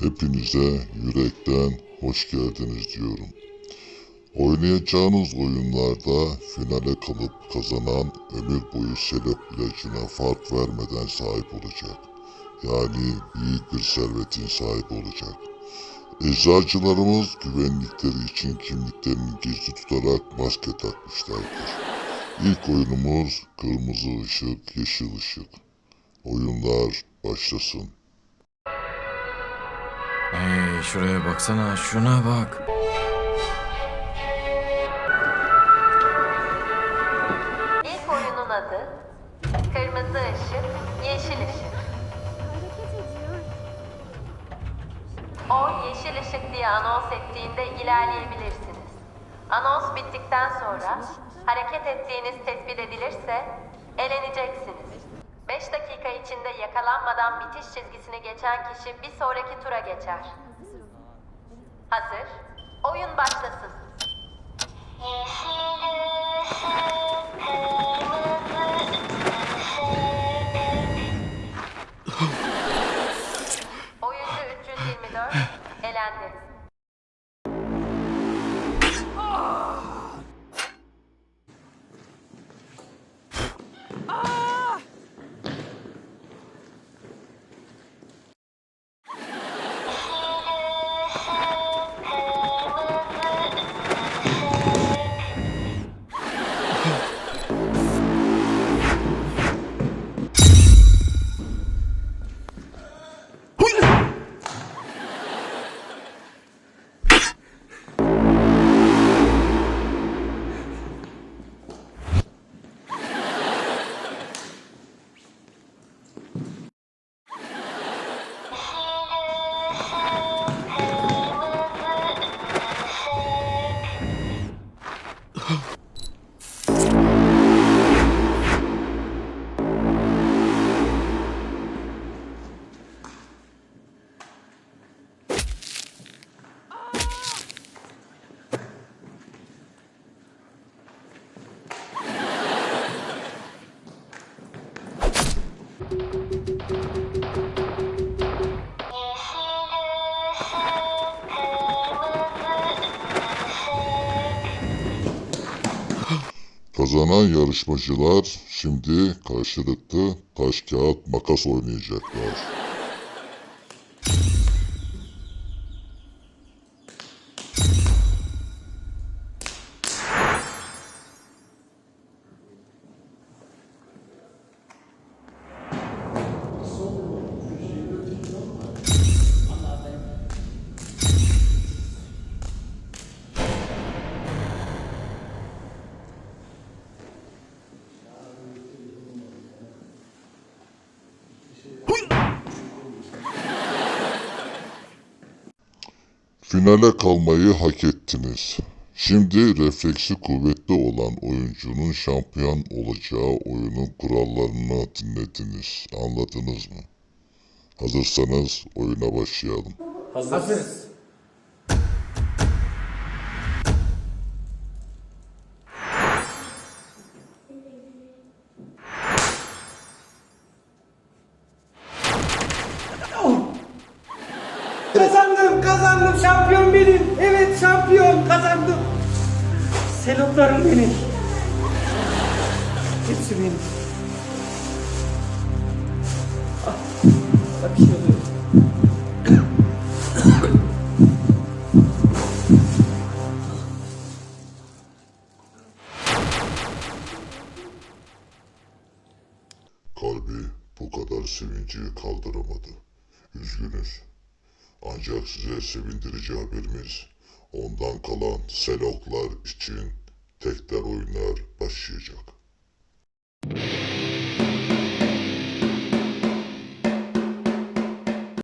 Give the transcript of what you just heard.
Hepinize yürekten hoş geldiniz diyorum. Oynayacağınız oyunlarda finale kalıp kazanan ömür boyu selep fark vermeden sahip olacak. Yani büyük bir servetin sahibi olacak. Eczacılarımız güvenlikleri için kimliklerini gizli tutarak maske takmışlardır. İlk oyunumuz kırmızı ışık, yeşil ışık. Oyunlar başlasın. Hey şuraya baksana şuna bak. İlk oyunun adı Kırmızı Işık, Yeşil Işık. O yeşil ışık diye anons ettiğinde ilerleyebilirsiniz. Anons bittikten sonra hareket ettiğiniz tespit edilirse eleneceksiniz. 5 dakika içinde yakalanmadan bitiş çizgisini geçen kişi bir sonraki tura geçer. Hazır. Oyun başlasın. Kazanan yarışmacılar şimdi karşılıklı taş kağıt makas oynayacaklar. Finale kalmayı hak ettiniz. Şimdi refleksi kuvvetli olan oyuncunun şampiyon olacağı oyunun kurallarını dinlediniz. Anladınız mı? Hazırsanız oyuna başlayalım. Hazırız. Kazandım, kazandım. Şampiyon benim. Evet, şampiyon. Kazandım. Selotlarım benim. Hepsi benim. Ah, bak şey oluyor. Kalbi bu kadar sevinci kaldıramadı. Üzgünüz. Ancak size sevindirici haberimiz ondan kalan seloklar için tekrar oyunlar başlayacak.